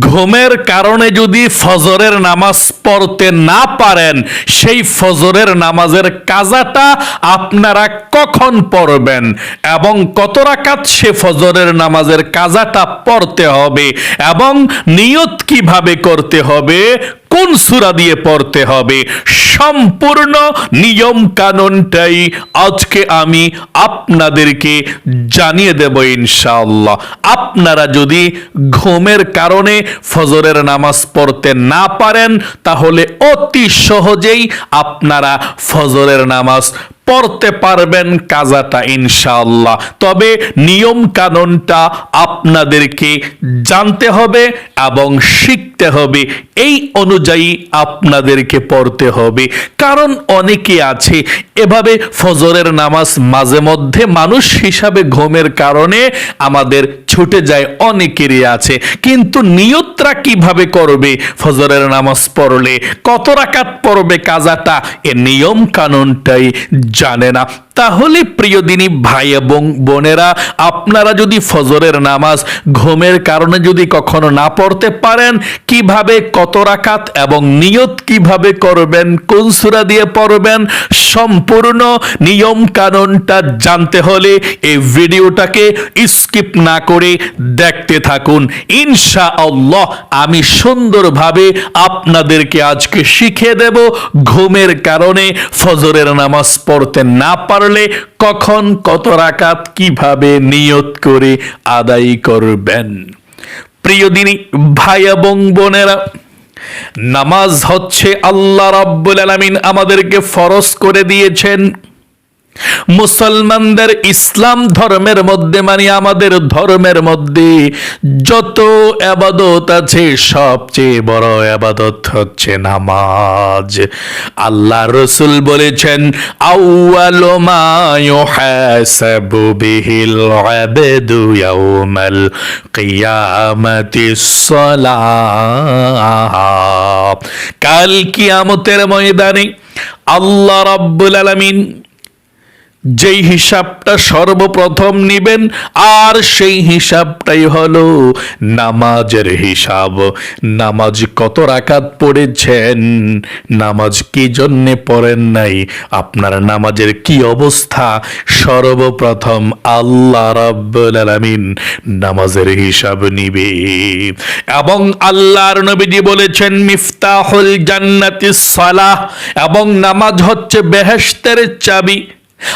ঘুমের কারণে যদি ফজরের নামাজ পড়তে না পারেন, সেই ফজরের নামাজের কাজাটা আপনারা কখন পড়বেন? এবং কত রাকাত সে ফজরের নামাজের কাজাটা পড়তে হবে? এবং নিয়ত কীভাবে করতে হবে? কোন সুরা দিয়ে পড়তে হবে? সম্পূর্ণ নিয়ম কানুনটাই আজকে আমি আপনাদেরকে জানিয়ে দেব ইনশাআল্লাহ। আপনারা যদি ঘুমের কারণে ফজরের নামাজ পড়তে না পারেন, তাহলে অতি সহজেই আপনারা ফজরের নামাজ পড়তে পারবেন কাজাটা ইনশাআল্লাহ। তবে নিয়ম কানুনটা আপনাদেরকে জানতে হবে এবং শিখতে হবে। এই অনুযায়ী আপনাদেরকে পড়তে হবে। কারণ অনেকে আছে, এভাবে ফজরের নামাজ মাঝে মধ্যে মানুষ হিসাবে ঘুমের কারণে আমাদের ছুটে যায়, অনেকেরই আছে। কিন্তু নিয়তরা কীভাবে করবে? ফজরের নামাজ পড়লে কত রাকাত পড়বে কাজাটা? এ নিয়ম কানুনটাই জানে না। তাহলে প্রিয় দিনী ভাই এবং বোনেরা, আপনারা যদি ফজরের নামাজ ঘুমের কারণে যদি কখনো না পড়তে পারেন, কীভাবে, কত রাকাত এবং নিয়ত কীভাবে করবেন, কোন সূরা দিয়ে পড়বেন, সম্পূর্ণ নিয়ম কানুনটা জানতে হলে এই ভিডিওটাকে স্কিপ না করে দেখতে থাকুন। ইনশা আল্লাহ আমি সুন্দরভাবে আপনাদেরকে আজকে শিখিয়ে দেব ঘুমের কারণে ফজরের নামাজ পড়তে না পারলে কখন কত রাকাত কীভাবে নিয়ত করে আদায় করবেন? প্রিয় দিনী, ভাই এবং বোনেরা, নামাজ হচ্ছে আল্লাহ রাব্বুল আলামিন আমাদেরকে ফরজ করে দিয়েছেন। মুসলমানদের ইসলাম ধর্মের মধ্যে মানে আমাদের ধর্মের মধ্যে যত আবাদত আছে, সবচেয়ে বড় আবাদত হচ্ছে নামাজ। আল্লাহ রসুল বলেছেন কাল কিয়ামতের ময়দানে আল্লাহ রাব্বুল আলামিন যেই হিসাবটা সর্বপ্রথম নিবেন, আর সেই হিসাবটাই হলো নামাজের হিসাব। নামাজ কত রাকাত পড়েছেন? নামাজ কি জন্যে পড়েন নাই? আপনার নামাজের কি অবস্থা? সর্বপ্রথম আল্লাহ রাব্বুল আলামিন নামাজের হিসাব নিবে। এবং আল্লাহর নবীজি বলেছেন, মিফতাহুল জান্নাতিস সালাহ। এবং নামাজ হচ্ছে বেহেশতের চাবি।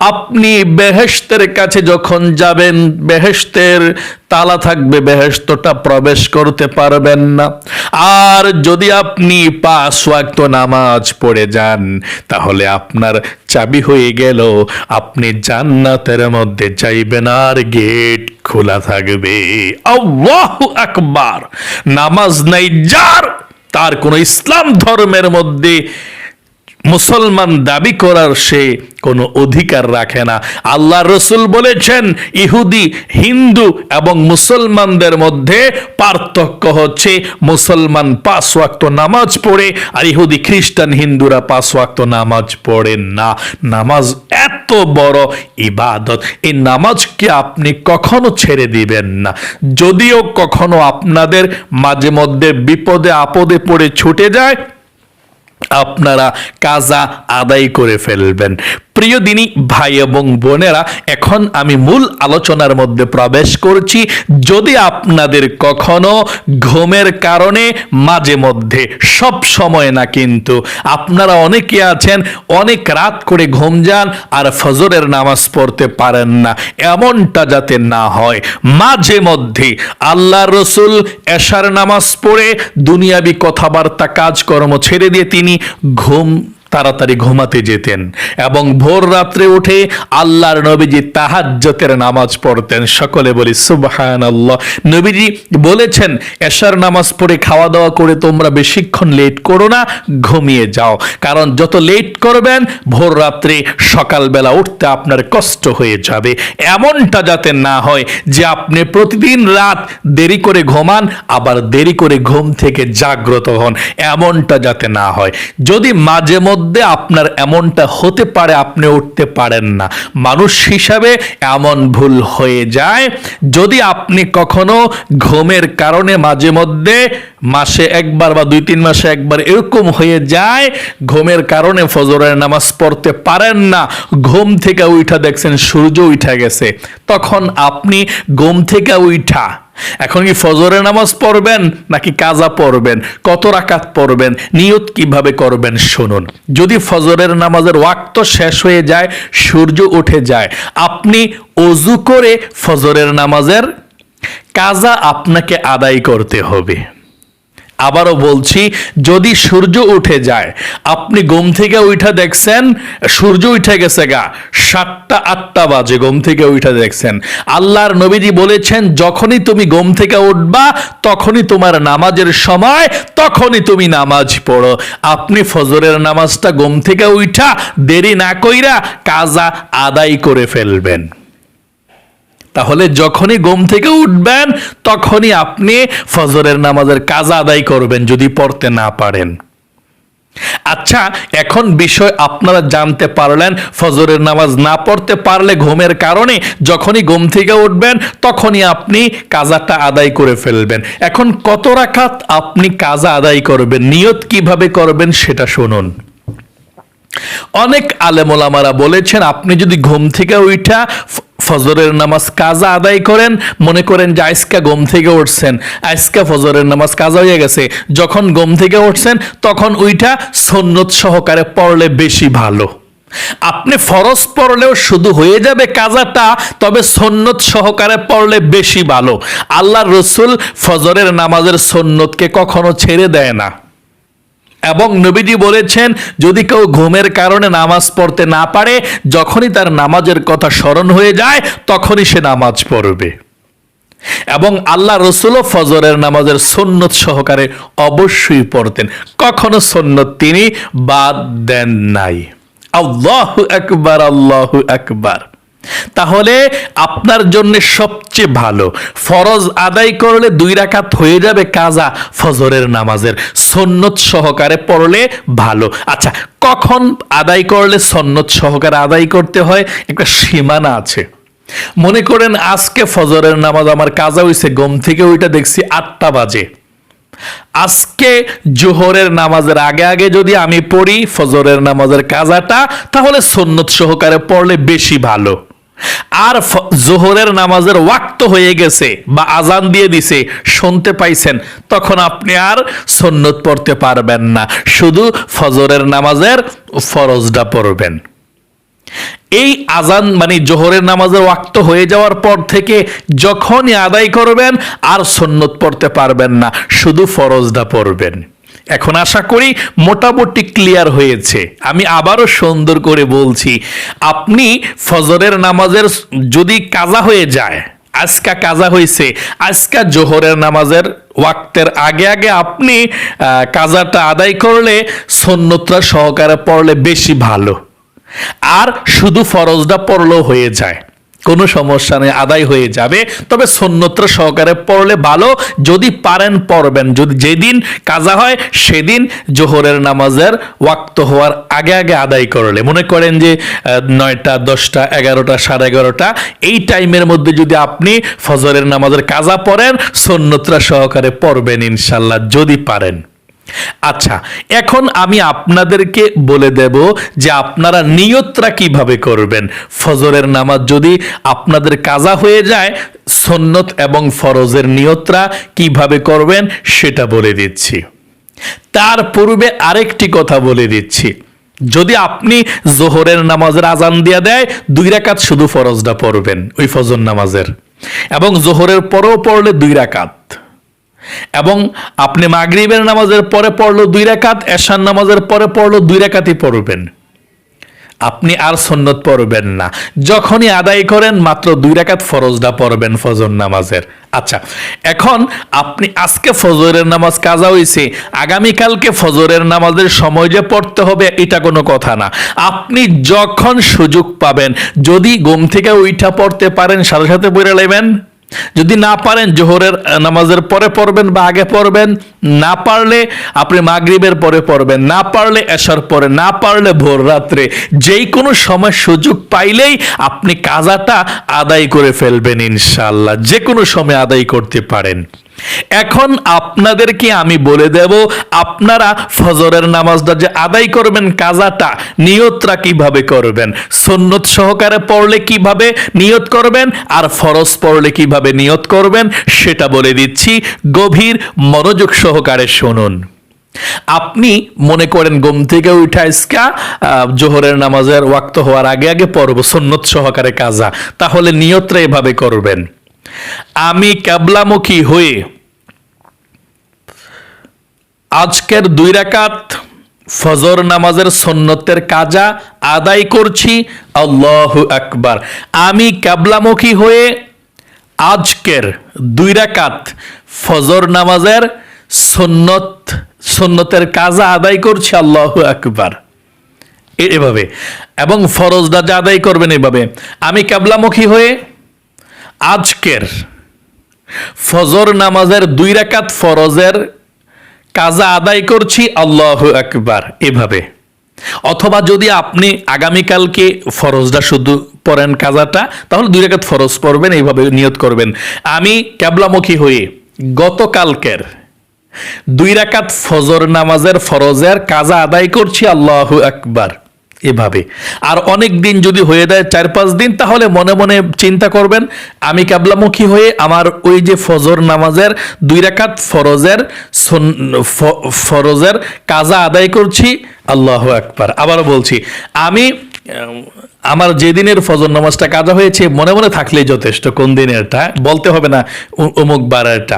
আপনি বেহেশতের কাছে যখন যাবেন, বেহেশতের তালা থাকবে, বেহেশতটা প্রবেশ করতে পারবেন না। আর যদি আপনি পাঁচ ওয়াক্ত নামাজ পড়ে যান, তাহলে আপনার চাবি হয়ে গেল। আপনি জান্নাতের মধ্যে যাইবেন আর গেট খোলা থাকবে। আল্লাহু আকবার! নামাজ নাই যার, তার কোনো ইসলাম ধর্মের মধ্যে মুসলমান দাবি করার সে কোনো অধিকার রাখে না। আল্লাহ রসুল বলেছেন, ইহুদি, হিন্দু এবং মুসলমানদের মধ্যে পার্থক্য হচ্ছে মুসলমান পাঁচ ওয়াক্ত নামাজ পড়ে আর ইহুদি খ্রিস্টান হিন্দুরা পাঁচ ওয়াক্ত নামাজ পড়েন না। নামাজ এত বড় ইবাদত, এই নামাজকে আপনি কখনো ছেড়ে দিবেন না? যদিও কখনো আপনাদের মাঝে মধ্যে বিপদে আপদে পড়ে ছুটে যায় আপনারা কাজা আদায় করে ফেলবেন। প্রিয় দিনী, ভাই এবং বোনেরা, এখন আমি মূল আলোচনার মধ্যে প্রবেশ করছি। যদি আপনাদের কখনো ঘুমের কারণে মাঝে মধ্যে, সব সময় না কিন্তু, আপনারা অনেকে আছেন, অনেক রাত করে ঘুম যান আর ফজরের নামাজ পড়তে পারেন না, এমনটা যাতে না হয়। মাঝে মধ্যে আল্লাহ রসুল এশার নামাজ পড়ে দুনিয়াবি কথাবার্তা, কাজকর্ম ছেড়ে দিয়ে তিনি ঘুম তাড়াতাড়ি ঘুমাতে যেতেন এবং ভোর রাত্রে উঠে আল্লাহর নবীজি তাহাজ্জতের নামাজ পড়তেন। সকলে বলি সুবহান আল্লাহ নবীজি বলেছেন, এশার নামাজ পড়ে খাওয়া দাওয়া করে তোমরা বেশিক্ষণ লেট করো না, ঘুমিয়ে যাও। কারণ যত লেট করবেন, ভোর রাত্রে সকালবেলা উঠতে আপনার কষ্ট হয়ে যাবে। এমনটা যাতে না হয় যে আপনি প্রতিদিন রাত দেরি করে ঘুমান, আবার দেরি করে ঘুম থেকে জাগ্রত হন। এমনটা যাতে না হয়। যদি মাঝে মধ্যে মধ্যে আপনার এমনটা হতে পারে, আপনি উঠতে পারেন না। মানুষ হিসাবে এমন ভুল হয়ে যায়, যদি আপনি কখনো ঘুমের কারণে মাঝে মধ্যে মাসে একবার বা দুই তিন মাসে একবার এরকম হয়ে যায়, ঘুমের কারণে ফজরের নামাজ পড়তে পারেন না, ঘুম থেকে উঠা দেখছেন সূর্য উঠা গেছে, তখন আপনি ঘুম থেকে উঠা এখন কি ফজরের নামাজ পড়বেন নাকি কাজা পড়বেন? কত রাকাত পড়বেন? নিয়ত কীভাবে করবেন? শুনুন। যদি ফজরের নামাজের ওয়াক্ত শেষ হয়ে যায়, সূর্য উঠে যায়, আপনি অজু করে ফজরের নামাজের কাজা আপনাকে আদায় করতে হবে। আবারও বলছি, যদি সূর্য উঠে যায়, আপনি ঘুম থেকে উঠা দেখছেন, সূর্য উঠে গেছে গা, সাতটা, আটটা বাজে ঘুম থেকে উঠা দেখছেন। আল্লাহর নবীজি বলেছেন, যখনই তুমি ঘুম থেকে উঠবা, তখনই তোমার নামাজের সময়, তখনই তুমি নামাজ পড়ো। আপনি ফজরের নামাজটা ঘুম থেকে উঠা, দেরি না কইরা কাজা আদায় করে ফেলবেন। তাহলে যখনই ঘুম থেকে উঠবেন, তখনই আপনি ফজরের নামাজের কাজ আদায় করবেন যদি পড়তে না পারেন। আচ্ছা এখন বিষয় আপনারা জানতে পারলেন, ফজরের নামাজ না পড়তে পারলে ঘুমের কারণে যখনই ঘুম থেকে উঠবেন, তখনই আপনি কাজাটা আদায় করে ফেলবেন। এখন কত রাখাত আপনি কাজা আদায় করবেন, নিয়ত কীভাবে করবেন সেটা শুনুন। অনেক আলেমোলামারা বলেছেন, আপনি যদি ঘুম থেকে উঠা ফজরের নামাজ কাজা আদায় করেন, মনে করেন যে আজকা ঘুম থেকে উঠছেন। আজকা ফজরের নামাজ কাজা হয়ে গেছে। যখন ঘুম থেকে উঠছেন, তখন ওইটা সন্ন্যত সহকারে পড়লে বেশি ভালো। আপনি ফরজ পড়লেও শুধু হয়ে যাবে কাজাটা, তবে সন্ন্যত সহকারে পড়লে বেশি ভালো। আল্লাহ রসুল ফজরের নামাজের সন্ন্যতকে কখনো ছেড়ে দেয় না। এবং নবীজি বলেছেন, যদি কেউ ঘুমের কারণে নামাজ পড়তে না পারে, যখনই তার নামাজের কথা স্মরণ হয়ে যায়, তখনই সে নামাজ পড়বে। এবং আল্লাহ রসুলও ফজরের নামাজের সন্ন্যত সহকারে অবশ্যই পড়তেন। কখনো সন্ন্যত তিনি বাদ দেন নাই। আল্লাহ একবার আল্লাহ একবার তাহলে আপনার জন্য সবচেয়ে ভালো। ফরজ আদায় করলে দুই রাকাত হয়ে যাবে কাজা, ফজরের নামাজের। সন্ন্যত সহকারে পড়লে ভালো। আচ্ছা কখন আদায় করলে সন্ন্যত সহকারে আদায় করতে হয়? একটা সীমানা আছে। মনে করেন আজকে ফজরের নামাজ আমার কাজা হয়েছে ঘুম থেকে ওইটা দেখছি আটটা বাজে। আজকে জোহরের নামাজের আগে আগে যদি আমি পড়ি ফজরের নামাজের কাজাটা, তাহলে সন্ন্যত সহকারে পড়লে বেশি ভালো। আর জোহরের নামাজের ওয়াক্ত হয়ে গেছে বা আজান দিয়ে দিছে, শুনতে পাইছেন, তখন আপনি আর সন্ন্যত পড়তে পারবেন না। শুধু ফজরের নামাজের ফরজটা পড়বেন। এই আজান মানে জোহরের নামাজের ওয়াক্ত হয়ে যাওয়ার পর থেকে যখনই আদায় করবেন, আর সন্ন্যত পড়তে পারবেন না, শুধু ফরজটা পড়বেন। এখন আশা করি মোটামুটি ক্লিয়ার হয়েছে। আমি আবারও সুন্দর করে বলছি, আপনি ফজরের নামাজের যদি কাজা হয়ে যায়, আজকা কাজা হয়েছে আজকা জোহরের নামাজের ওয়াক্তের আগে আগে আপনি কাজাটা আদায় করলে সন্ন্যতরা সহকারে পড়লে বেশি ভালো। আর শুধু ফরজটা পড়লেও হয়ে যায়। কোনো সমস্যা নেই, আদায় হয়ে যাবে। তবে সন্ন্যত্র সহকারে পড়লে ভালো, যদি পারেন পড়বেন। যদি যেদিন কাজা হয়, সেদিন জোহরের নামাজের ওয়াক্ত হওয়ার আগে আগে আদায় করলে। মনে করেন যে নয়টা, দশটা, এগারোটা, সাড়ে এগারোটা, এই টাইমের মধ্যে যদি আপনি ফজরের নামাজের কাজা পড়েন সন্ন্যত্রা সহকারে পড়বেন ইনশাল্লাহ, যদি পারেন। আচ্ছা এখন আমি আপনাদেরকে বলে দেব যে আপনারা নিয়তরা কীভাবে করবেন। ফজরের নামাজ যদি আপনাদের কাজা হয়ে যায়, সন্নত এবং ফরজের নিয়তরা কীভাবে করবেন সেটা বলে দিচ্ছি। তার পূর্বে আরেকটি কথা বলে দিচ্ছি। যদি আপনি জোহরের নামাজের আজান দিয়ে দেয়, দুই রাকাত শুধু ফরজটা পড়বেন, ওই ফজর নামাজের। এবং জোহরের পরেও পড়লে দুই রাকাত। এবং আপনি মাগরিবের নামাজের পরে পড়ল দুই রাকাত এশার নামাজের পরে পড়ল দুই রাকাতই পড়বেন। আপনি আর সন্ন্যত পড়বেন না। যখনই আদায় করেন, মাত্র দুই রাকাত ফরজটা পড়বেন ফজর নামাজের। আচ্ছা এখন আপনি আজকে ফজরের নামাজ কাজা হয়েছে আগামীকালকে ফজরের নামাজের সময় যে পড়তে হবে, এটা কোনো কথা না। আপনি যখন সুযোগ পাবেন, যদি ঘুম থেকে ওইটা পড়তে পারেন, সাথে সাথে পড়ে নেবেন। যদি না পারেন, জোহরের নামাজের পরে পড়বেন বা আগে পড়বেন, না পারলে আপনি মাগরিবের পরে পড়বেন, না পারলে এসার পরে, না পারলে ভোর রাত্রে যেই কোনো সময় সুযোগ পাইলেই আপনি কাজাটা আদায় করে ফেলবেন ইনশাল্লাহ যে কোনো সময় আদায় করতে পারেন। এখন আপনাদেরকে আমি বলে দেব, আপনারা ফজরের নামাজটা যে আদায় করবেন, কাজাটা নিয়তরা কীভাবে করবেন? সুন্নত সহকারে পড়লে কীভাবে নিয়ত করবেন? আর ফরজ পড়লে কীভাবে নিয়ত করবেন? সেটা বলে দিচ্ছি, গভীর মনোযোগ সহকারে শুনুন। আপনি মনে করেন ঘুম থেকে উঠা ইসকা জোহরের নামাজের ওয়াক্ত হওয়ার আগে আগে পড়ব, সুন্নত সহকারে কাজা, তাহলে নিয়তরা এভাবে করবেন। আমি ক্যাবলামুখী হয়ে আজকের দুই রাকাত ফজর নামাজের সন্ন্যতের কাজা আদায় করছি। আল্লাহ আকবার। আমি ক্যাবলামুখী হয়ে আজকের দুই রাকাত ফজর নামাজের সন্নত সন্ন্যতের কাজা আদায় করছি। আল্লাহ আকবার। এভাবে। এবং ফরজটা যে আদায় করবেন এভাবে। আমি ক্যাবলামুখী হয়ে আজকের ফজর নামাজের দুই রাকাত ফরজের কাজা আদায় করছি, আল্লাহ আকবার, এভাবে। অথবা যদি আপনি আগামীকালকে ফরজটা শুধু পড়েন কাজাটা, তাহলে দুই রেখাত ফরজ পড়বেন, এইভাবে নিয়ত করবেন। আমি ক্যাবলামুখী হয়ে গতকালকের দুই রাকাত ফজর নামাজের ফরজের কাজা আদায় করছি, আল্লাহ আকবার। এভাবে। আর অনেক দিন যদি হয়ে যায় চার পাঁচ দিন, তাহলে মনে মনে চিন্তা করবেন, আমি কাবলামুখী হয়ে আমার ওই যে ফজর নামাজের দুই রাকাত ফরজের ফরজের কাজা আদায় করছি, আল্লাহ একবার আবারও বলছি, আমি আমার যেদিনের ফজর নামাজটা কাজা হয়েছে, মনে মনে থাকলেই যথেষ্ট, কোন দিনেরটা? বলতে হবে না অমুক বারেরটা।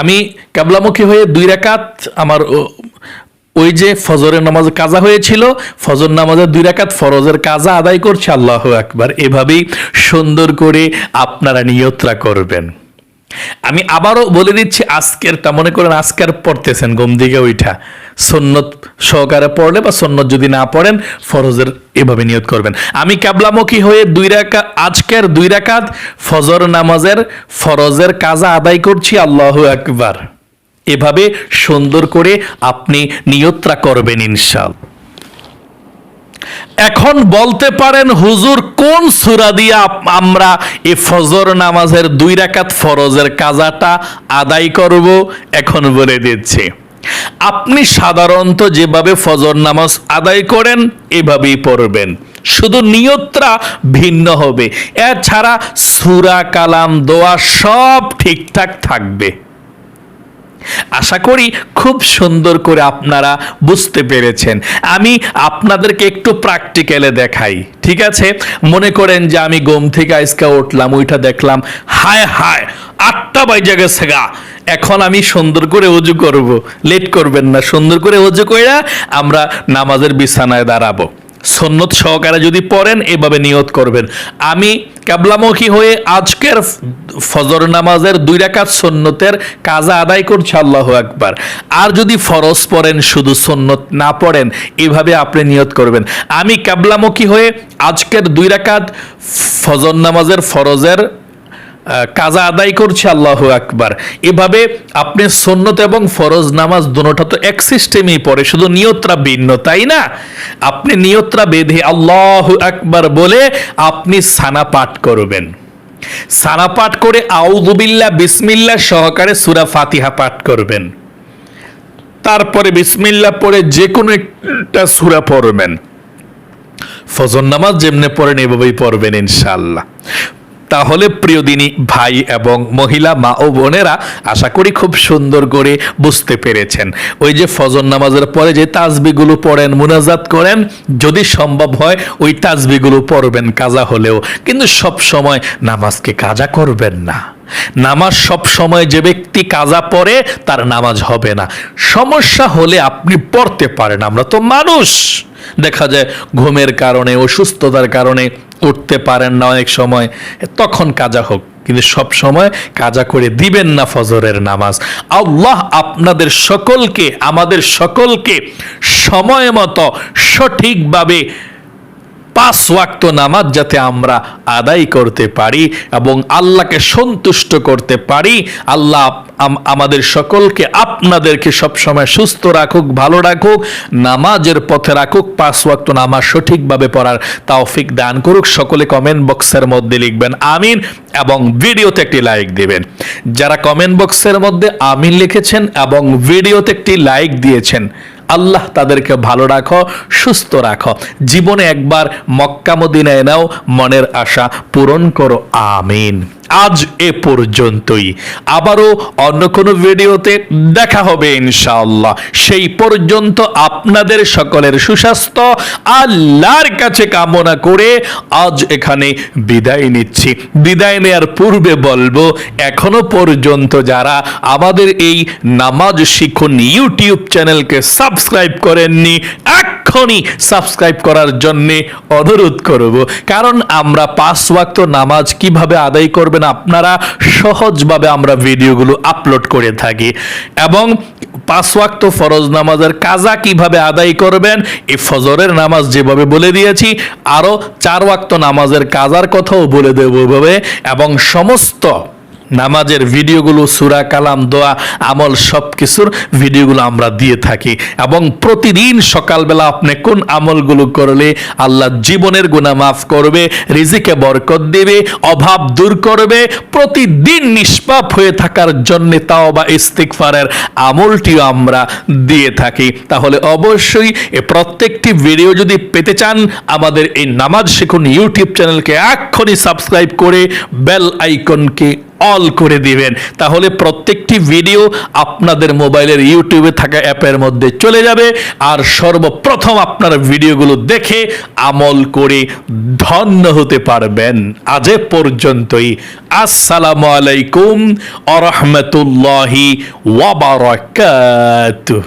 আমি কাবলামুখী হয়ে দুই রাকাত আমার ওই যে ফজরের নামাজ কাজা হয়েছিল, ফজর নামাজের দুই রাকাত ফরজের কাজা আদায় করছে, আল্লাহ একবার এভাবেই সুন্দর করে আপনারা নিয়ত্রা করবেন। আমি আবারও বলে দিচ্ছি, আজকেরটা মনে করেন আজকের পড়তেছেন গম দিকে ওইটা সন্নত সহকারে পড়লে বা সন্নত যদি না পড়েন, ফরজের এভাবে নিয়ত করবেন। আমি ক্যাবলামুখী হয়ে দুই রাকা, আজকের দুই রাকাত ফজর নামাজের ফরজের কাজা আদায় করছি, আল্লাহ আকবার। এভাবে সুন্দর করে আপনি নিয়ত্রা করবেন ইনশাল। এখন বলতে পারেন, হুজুর, কোন সুরা দিয়ে আমরা এ ফজর নামাজের দুই রাকাত ফরজের কাজাটা আদায় করব? এখন বলে দিচ্ছি, আপনি সাধারণত যেভাবে ফজর নামাজ আদায় করেন, এভাবেই পড়বেন। শুধু নিয়ত্রা ভিন্ন হবে। এছাড়া সুরা, কালাম, দোয়া সব ঠিকঠাক থাকবে। আশা করি খুব সুন্দর করে আপনারা বুঝতে পেরেছেন। আমি আপনাদেরকে একটু প্র্যাকটিক্যালে দেখাই, ঠিক আছে? মনে করেন যে আমি গোম থেকে আইসকা উঠলাম ওইটা দেখলাম, হায় হায়, আটটা বাজে গেছে গা। এখন আমি সুন্দর করে অজু করব, লেট করবেন না, সুন্দর করে অজু কইরা আমরা নামাজের বিছানায় দাঁড়াবো। সন্নত সহকারে যদি পড়েন, এভাবে নিয়ত করবেন। আমি ক্যাবলামুখী হয়ে আজকের ফজর নামাজের দুই রাকাত সন্ন্যতের কাজা আদায় করছে, আল্লাহ একবার আর যদি ফরজ পড়েন, শুধু সন্ন্যত না পড়েন, এভাবে আপনি নিয়ত করবেন। আমি কাবলামুখী হয়ে আজকের দুই রাকাত ফজর নামাজের ফরজের কাজা আদায় করছে আল্লাহ আকবার। এভাবে আপনি সন্নত এবং ফরজ নামাজ দুটোটা তো এক সিস্টেমেই পড়ে, শুধু নিয়ত্রা ভিন্ন, তাই না? আপনি নিয়ত্রা বেঁধে আল্লাহ আকবার বলে আপনি সানা পাঠ করবেন। সানা পাঠ করে আউদুবিল্লা বিসমিল্লা সহকারে সুরা ফাতিহা পাঠ করবেন। তারপরে বিসমিল্লা পড়ে যে কোনো একটা সুরা পড়বেন। ফজর নামাজ যেমনে পড়েন, এভাবেই পড়বেন ইনশাল্লাহ তাহলে প্রিয় দিনী ভাই এবং মহিলা, মা ও বোনেরা, আশা করি খুব সুন্দর করে বুঝতে পেরেছেন। ওই যে ফজর নামাজের পরে যে তাজবিগুলো পড়েন, মুনাজাত করেন, যদি সম্ভব হয় ওই তাজবিগুলো পড়বেন কাজা হলেও। কিন্তু সব সময় নামাজকে কাজা করবেন না। নামাজ সব সময় যে ব্যক্তি কাজা পড়ে, তার নামাজ হবে না। সমস্যা হলে আপনি পড়তে পারেন, আমরা তো মানুষ। দেখা যায় ঘুমের কারণে, অসুস্থতার কারণে উঠতে পারেন না অনেক সময়। তখন কাজা হোক, কিন্তু সব সময় কাজা করে দিবেন না ফজরের নামাজ। আল্লাহ আপনাদের সকলকে, আমাদের সকলকে সময় মতো সঠিকভাবে পাঁচ ওয়াক্ত নামাজ যাতে আমরা আদায় করতে পারি এবং আল্লাহকে সন্তুষ্ট করতে পারি, আল্লাহ আম- আমাদের সকলকে, আপনাদেরকে সবসময় সুস্থ রাখুক, ভালো রাখুক, নামাজের পথে রাখুক পাঁচ ওয়াক্ত নামাজ সঠিকভাবে পড়ার তৌফিক দান করুক। সকলে কমেন্ট বক্সের মধ্যে লিখবেন আমিন এবং ভিডিওতে একটি লাইক দিবেন। যারা কমেন্ট বক্সের মধ্যে আমিন লিখেছেন এবং ভিডিওতে একটি লাইক দিয়েছেন আল্লাহ তাদেরকে ভালো রাখো, সুস্থ রাখো। জীবনে একবার মক্কা মদিনায় নাও, মনের আশা পূরণ করো। আমিন। আজ এ পর্যন্তই। আবারও অন্য কোনো ভিডিওতে দেখা হবে ইনশাআল্লাহ। সেই পর্যন্ত আপনাদের সকলের সুস্বাস্থ্য, আল্লাহর কাছে কামনা করে আজ এখানে বিদায় নিচ্ছি। বিদায় নেওয়ার পূর্বে বলব, এখনও পর্যন্ত যারা আমাদের এই নামাজ শিখুন ইউটিউব চ্যানেলকে সাবস্ক্রাইব করেননি, এক্ষুনি সাবস্ক্রাইব করার জন্য অনুরোধ করব। কারণ আমরা পাঁচ ওয়াক্ত নামাজ কীভাবে আদায় করবেন আপনারা সহজভাবে আমরা ভিডিওগুলো আপলোড করে থাকি। এবং পাঁচওয়াক্ত ফরজ নামাজের কাজা কীভাবে আদায় করবেন, এই ফজরের নামাজ যেভাবে বলে দিয়েছি, আরও চার ওয়াক্ত নামাজের কাজার কথাও বলে দেবো এবং সমস্ত নামাজের ভিডিওগুলো, সুরা, কালাম, দোয়া, আমল সব কিছুর ভিডিওগুলো আমরা দিয়ে থাকি। এবং প্রতিদিন সকালবেলা আপনি কোন আমলগুলো করলে আল্লাহ জীবনের গুণা মাফ করবে, রিজিকে বরকত দেবে, অভাব দূর করবে, প্রতিদিন নিষ্পাপ হয়ে থাকার জন্য তাও বা ইস্তিকফারের আমলটিও আমরা দিয়ে থাকি। তাহলে অবশ্যই এ প্রত্যেকটি ভিডিও যদি পেতে চান, আমাদের এই নামাজ শিখুন ইউটিউব চ্যানেলকে এক্ষুনি সাবস্ক্রাইব করে বেল আইকনকে অল করে দিবেন। তাহলে প্রত্যেকটি ভিডিও আপনাদের মোবাইলের ইউটিউবে থাকা অ্যাপের মধ্যে চলে যাবে। আর সর্বপ্রথম আপনার ভিডিওগুলো দেখে আমল করে ধন্য হতে পারবেন। আজ পর্যন্তই। আসসালামু আলাইকুম আ রহমতুল্লাহি ওয়াবারাকাতুহ